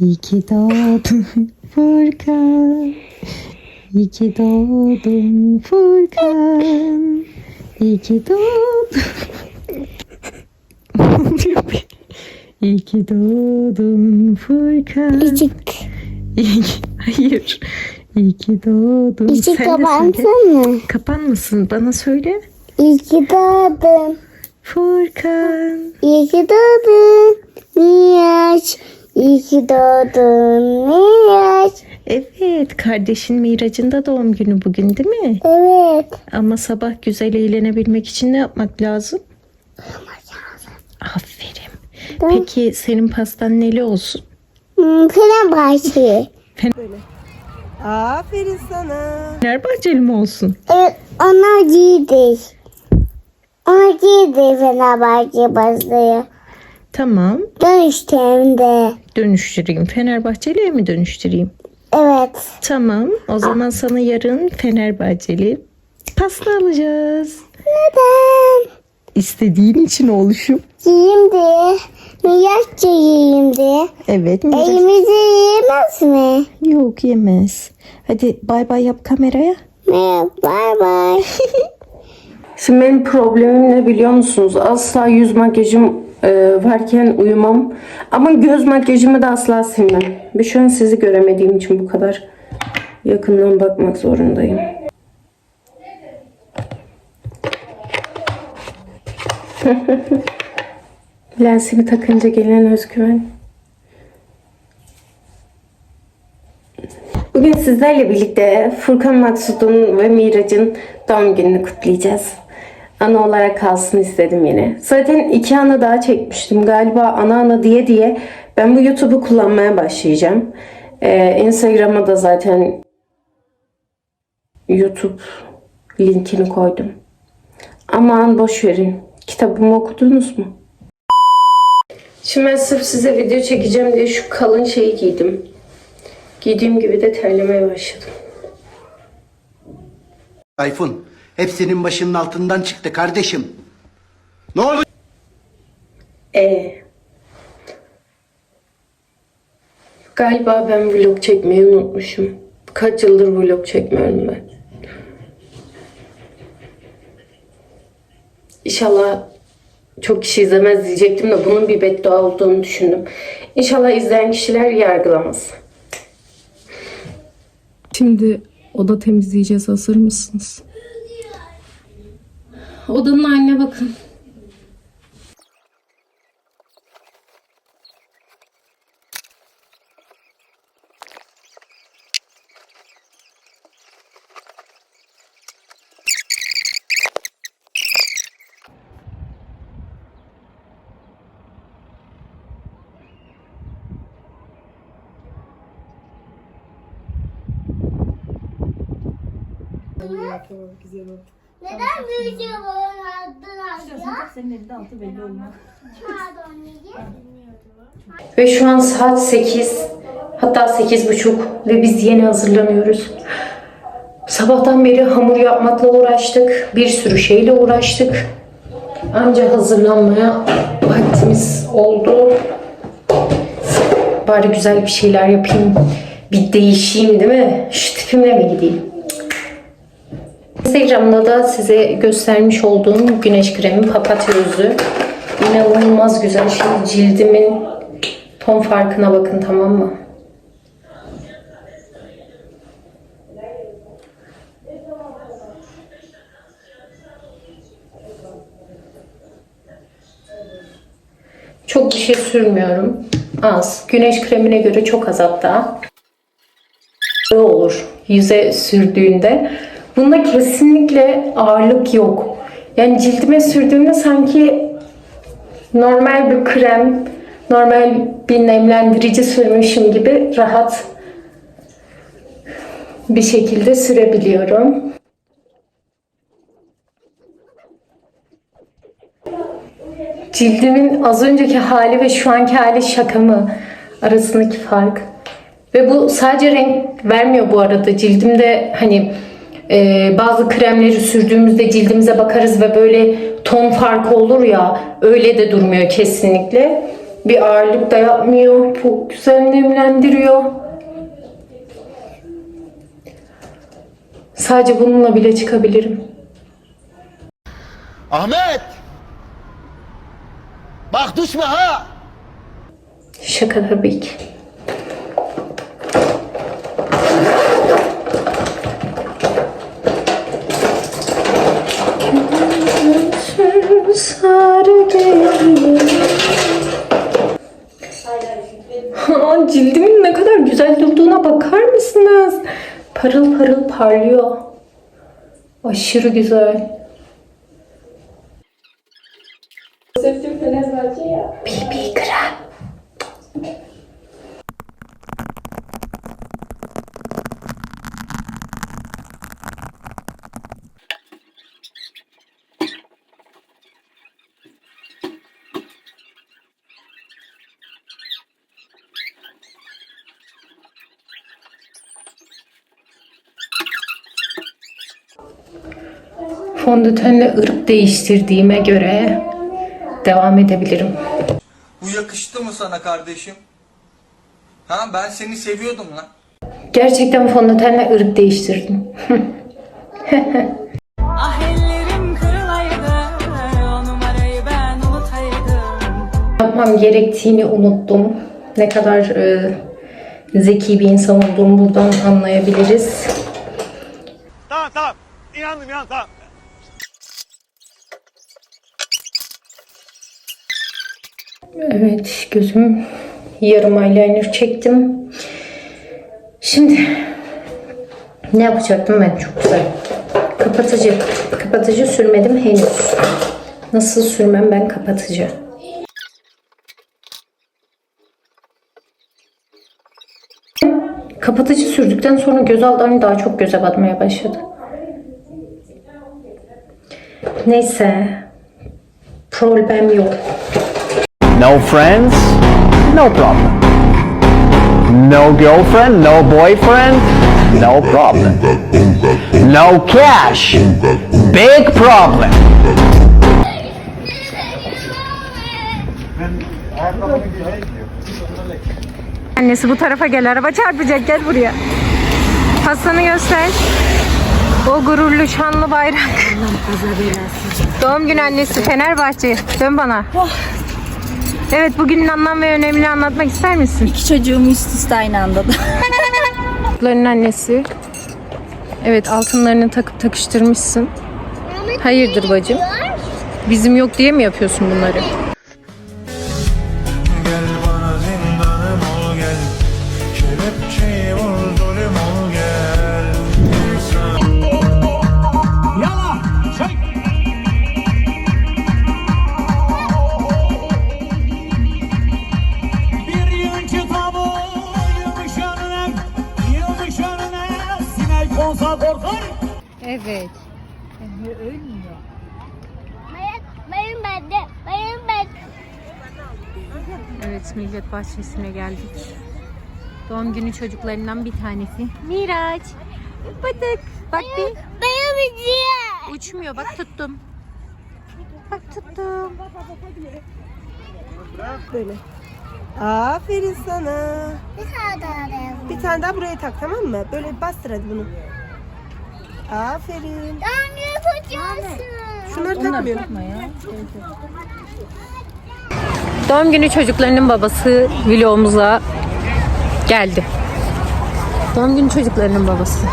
İyi ki doğdun Furkan. İyi ki doğdun Furkan. İyi ki doğdun. İyi ki doğdun Furkan. İçi, İyi ki... Hayır. İyi ki doğdun. içi Sen kapansana. Kapanmasın. Bana söyle. İyi ki doğdun. Furkan. İyi ki doğdun. Miraç. İyi ki doğdun. Miraç. Evet, kardeşin Miraç'ın da doğum günü bugün değil mi? Evet. Ama sabah güzel eğlenebilmek için ne yapmak lazım? Aferin. Peki senin pastan neli olsun? Hmm, Fenerbahçe. Aferin sana. Fenerbahçeli mi olsun? Evet, onlar giydi. Onlar giydi Fenerbahçe bastığı. Tamam. Dönüştü hem de. Dönüştüreyim. Fenerbahçeli'ye mi dönüştüreyim? Evet. Tamam. O zaman sana yarın Fenerbahçeli pasta alacağız. Neden? İstediğin için oluşum. Giyeyim diye. Miraç da giyeyim diye. Evet. Miraç- Elimizi yiyemez mi? Yok yemez. Hadi bay bay yap kameraya. Merhaba, bay bay. Şimdi benim problemim ne biliyor musunuz? Asla yüz makyajım e, varken uyumam. Ama göz makyajımı da asla silmem. Bir şu an sizi göremediğim için bu kadar yakından bakmak zorundayım. Lensimi takınca gelen özgüven. Bugün sizlerle birlikte Furkan Maksud'un ve Miraç'ın doğum gününü kutlayacağız. Ana olarak kalsın istedim yine. Zaten iki ana daha çekmiştim. Galiba ana ana diye diye ben bu YouTube'u kullanmaya başlayacağım. Ee, Instagram'a da zaten YouTube linkini koydum. Aman boş verin. Kitabımı okudunuz mu? Şimdi ben sırf size video çekeceğim diye şu kalın şeyi giydim. Giydiğim gibi de terlemeye başladım. Tayfun, hepsinin başının altından çıktı kardeşim. Ne oldu? Ee, galiba ben vlog çekmeyi unutmuşum. Kaç yıldır vlog çekmiyorum ben. İnşallah çok kişi izlemez diyecektim de bunun bir beddua olduğunu düşündüm. İnşallah izleyen kişiler yargılamaz. Şimdi oda temizleyeceğiz. Hazır mısınız? Odanın haline bakın. Neden büyücü balon adın ya? Senin elinde altı belli olmaz. Pardon Ve şu an saat 8 hatta 8.30 ve biz yeni hazırlanıyoruz. Sabahtan beri hamur yapmakla uğraştık. Bir sürü şeyle uğraştık. Anca hazırlanmaya vaktimiz oldu. Bari güzel bir şeyler yapayım. Bir değişeyim değil mi? Şu tipimle mi gideyim? Instagram'da da size göstermiş olduğum güneş kremi papatya özü. İnanılmaz güzel. Şimdi cildimin ton farkına bakın tamam mı? Çok bir şey sürmüyorum. Az. Güneş kremine göre çok az hatta. Olur yüze sürdüğünde. Bunda kesinlikle ağırlık yok. Yani cildime sürdüğümde sanki normal bir krem, normal bir nemlendirici sürmüşüm gibi rahat bir şekilde sürebiliyorum. Cildimin az önceki hali ve şu anki hali şaka mı arasındaki fark. Ve bu sadece renk vermiyor bu arada. Cildimde hani e, bazı kremleri sürdüğümüzde cildimize bakarız ve böyle ton farkı olur ya öyle de durmuyor kesinlikle. Bir ağırlık da yapmıyor. Çok güzel nemlendiriyor. Sadece bununla bile çıkabilirim. Ahmet! Bak düşme ha! Şaka tabii ki. Sarı Ha, cildimin ne kadar güzel durduğuna bakar mısınız? Parıl parıl parlıyor. Aşırı güzel. BB krem. Fondötenle ırk değiştirdiğime göre devam edebilirim. Bu yakıştı mı sana kardeşim? Ha ben seni seviyordum lan. Gerçekten fondötenle ırk değiştirdim. Ah ellerim kırılaydı O numarayı ben unutaydım yapmam gerektiğini unuttum. Ne kadar e, zeki bir insan olduğumu buradan anlayabiliriz. Tamam tamam. İnandım inandım tamam. Evet, gözüm yarım eyeliner çektim. Şimdi ne yapacaktım ben? Çok güzel. Kapatıcı. Kapatıcı sürmedim henüz. Nasıl sürmem ben kapatıcı? Kapatıcı sürdükten sonra göz altlarını daha çok göze batmaya başladı. Neyse. Problem yok. No friends? No problem. No girlfriend? No boyfriend? No problem. No cash? Big problem. Annesi bu tarafa gel. Araba çarpacak. Gel buraya. Hasan'ı göster. O gururlu şanlı bayrak. Doğum günü annesi Fenerbahçe. Dön bana. Evet bugünün anlam ve önemini anlatmak ister misin? İki çocuğumu üst üste aynı anda da. Çocukların annesi. Evet altınlarını takıp takıştırmışsın. Hayırdır bacım? Bizim yok diye mi yapıyorsun bunları? Evet. Benim bende. Benim ben. Evet Millet Bahçesi'ne geldik. Doğum günü çocuklarından bir tanesi. Miraç. Bıdık. Bak bir. Benim için. Uçmuyor bak tuttum. Bak tuttum. Aferin sana. Bir tane daha alayım. Bir tane daha buraya tak tamam mı? Böyle bastır hadi bunu. Aferin. Doğum günü kutluyorsun. Şunları takmıyorum. Doğum günü çocuklarının babası vlogumuza geldi. Doğum günü çocuklarının babası.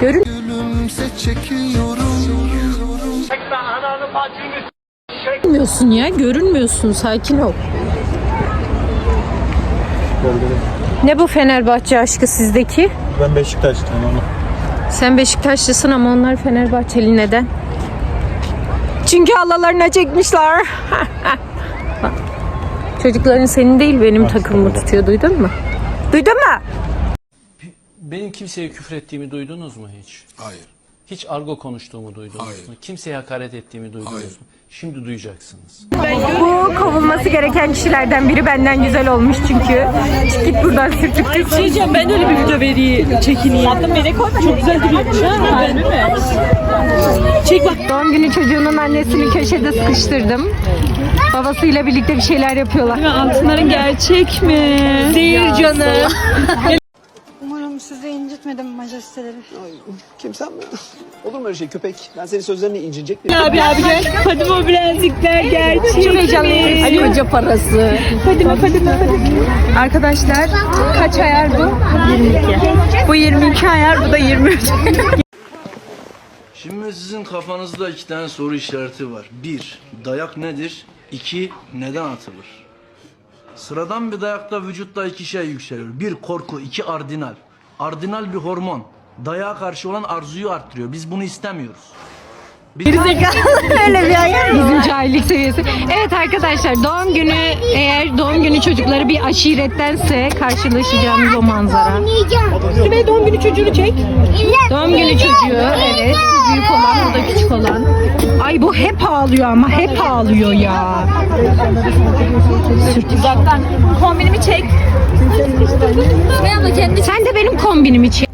Görün. Görünmüyorsun ya, görünmüyorsun. Sakin ol. Ne bu Fenerbahçe aşkı sizdeki? Ben Beşiktaşlıyım ama. Sen Beşiktaşlısın ama onlar Fenerbahçeli neden? Çünkü halalarına çekmişler. Çocukların senin değil benim takımımı tutuyor duydun mu? Duydun mu? Benim kimseye küfür ettiğimi duydunuz mu hiç? Hayır. Hiç argo konuştuğumu duydunuz Hayır. mu? Kimseye hakaret ettiğimi duydunuz Hayır. mu? Şimdi duyacaksınız. Bu kovulması gereken kişilerden biri benden güzel olmuş çünkü. Çık git buradan sürtük. Diyeceğim ben öyle bir video veri çekineyim. Hatta beni koy Çok güzel duruyormuş ha. Mi? Çek bak. Doğum günü çocuğunun annesini köşede sıkıştırdım. Babasıyla birlikte bir şeyler yapıyorlar. Altınların gerçek mi? Değil canım. İncitmedim majesteleri. Kim sen mi? Olur mu öyle şey köpek? Ben senin sözlerine incinecek miyim? Abi abi gel. Hadi o bilezikler gerçek Çok heyecanlıyım. Ali Hoca parası. Fadime Fadime Fadime. Arkadaşlar kaç ayar bu? 22. Bu 22 ayar bu da 23. Şimdi sizin kafanızda iki tane soru işareti var. Bir, dayak nedir? İki, neden atılır? Sıradan bir dayakta vücutta iki şey yükseliyor. Bir korku, iki ardinal. Ardinal bir hormon. Dayağa karşı olan arzuyu arttırıyor. Biz bunu istemiyoruz. Öyle bir ayar Bizim cahillik seviyesi. Evet arkadaşlar doğum günü eğer doğum günü çocukları bir aşirettense karşılaşacağımız o manzara. Ve doğum günü çocuğunu çek. Doğum günü çocuğu evet bu büyük olan bu da küçük olan. Ay bu hep ağlıyor ama hep ağlıyor ya. Uzaktan. Kombinimi çek. Sen de benim kombinimi çek.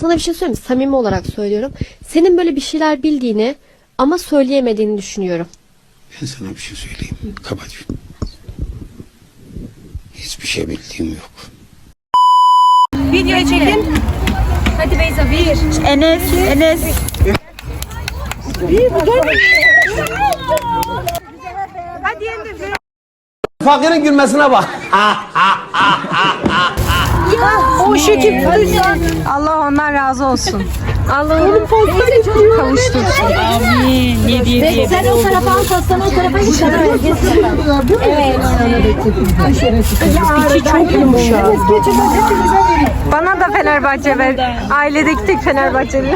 Sana bir şey söyleyeyim mi? Samimi olarak söylüyorum. Senin böyle bir şeyler bildiğini ama söyleyemediğini düşünüyorum. Ben sana bir şey söyleyeyim. Kapat. Hiçbir şey bildiğim yok. Videoyu çekin. Enes, Enes. Hadi yendir. Fakirin gülmesine bak. Şu kim? Allah ondan razı olsun. Allah onu kavuştursun. Amin. Yedi yedi yedi. Sen o tarafa al, sen o tarafa git. Bana da Fenerbahçe ver. Ailedeki tek Fenerbahçeli.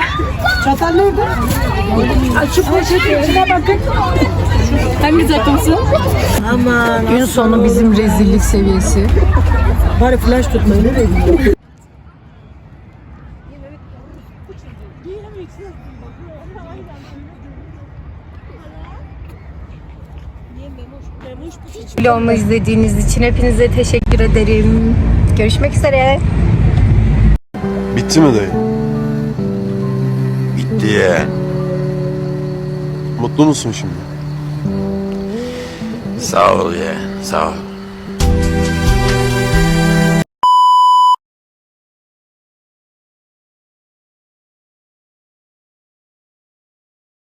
Hangi takımsın? Gün sonu bizim rezillik seviyesi. Bari flash tutmayın. Vlogumu izlediğiniz için hepinize teşekkür ederim. Görüşmek üzere. Bitti mi dayı? Bitti ya. Mutlu musun şimdi? Sağ ol ya. Sağ ol.